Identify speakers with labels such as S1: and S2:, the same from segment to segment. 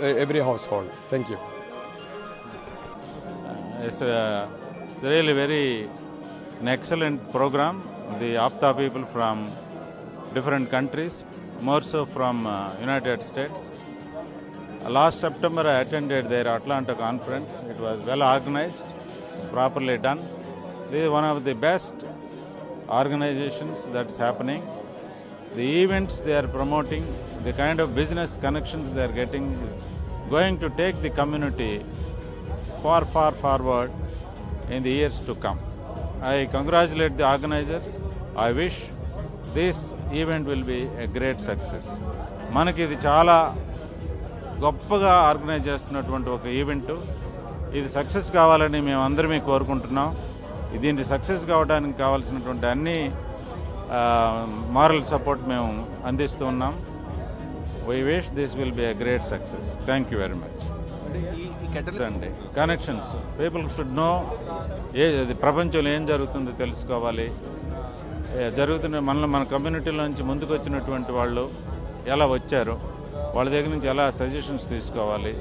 S1: uh, every household. Thank you.
S2: It's, a, really very an excellent program. The APTA people from different countries, more so from uh, United States. Uh, Last September, I attended their Atlanta conference. It was well organized, properly done. This is one of the best organizations that's happening. The events they are promoting, the kind of business connections they are getting is going to take the community far, far forward in the years to come. I congratulate the organizers. I wish this event will be a great success. మనకి ఇది చాలా గొప్పగా organise చేస్తున్నటువంటి ఒక event ఇది success కావాలని మేము అందరమే కోరుకుంటున్నాం దీనికి సక్సెస్ కావడానికి కావాల్సినటువంటి అన్ని మారల్ సపోర్ట్ మేము అందిస్తూ ఉన్నాం we wish this will be a great success thank you very much అండి కనెక్షన్స్ పీపుల్ షుడ్ నో ఏ ప్రపంచంలో ఏం జరుగుతుందో తెలుసుకోవాలి. జరుగుతున్న మన మన కమ్యూనిటీలో నుంచి ముందుకు వచ్చినటువంటి వాళ్ళు ఎలా వచ్చారు వాళ్ళ దగ్గర నుంచి ఎలా సజెషన్స్ తీసుకోవాలి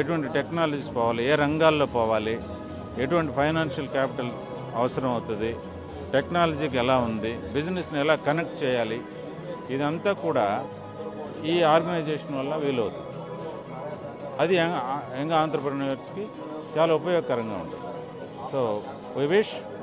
S2: ఎటువంటి టెక్నాలజీస్ పోవాలి ఏ రంగాల్లో పోవాలి ఎటువంటి ఫైనాన్షియల్ క్యాపిటల్ అవసరం అవుతుంది టెక్నాలజీకి ఎలా ఉంది బిజినెస్ని ఎలా కనెక్ట్ చేయాలి ఇదంతా కూడా ఈ ఆర్గనైజేషన్ వల్ల వీలవుతుంది. అది యంగ్ యంగ్ ఆంటర్ప్రినర్స్కి చాలా ఉపయోగకరంగా ఉంటుంది. So we wish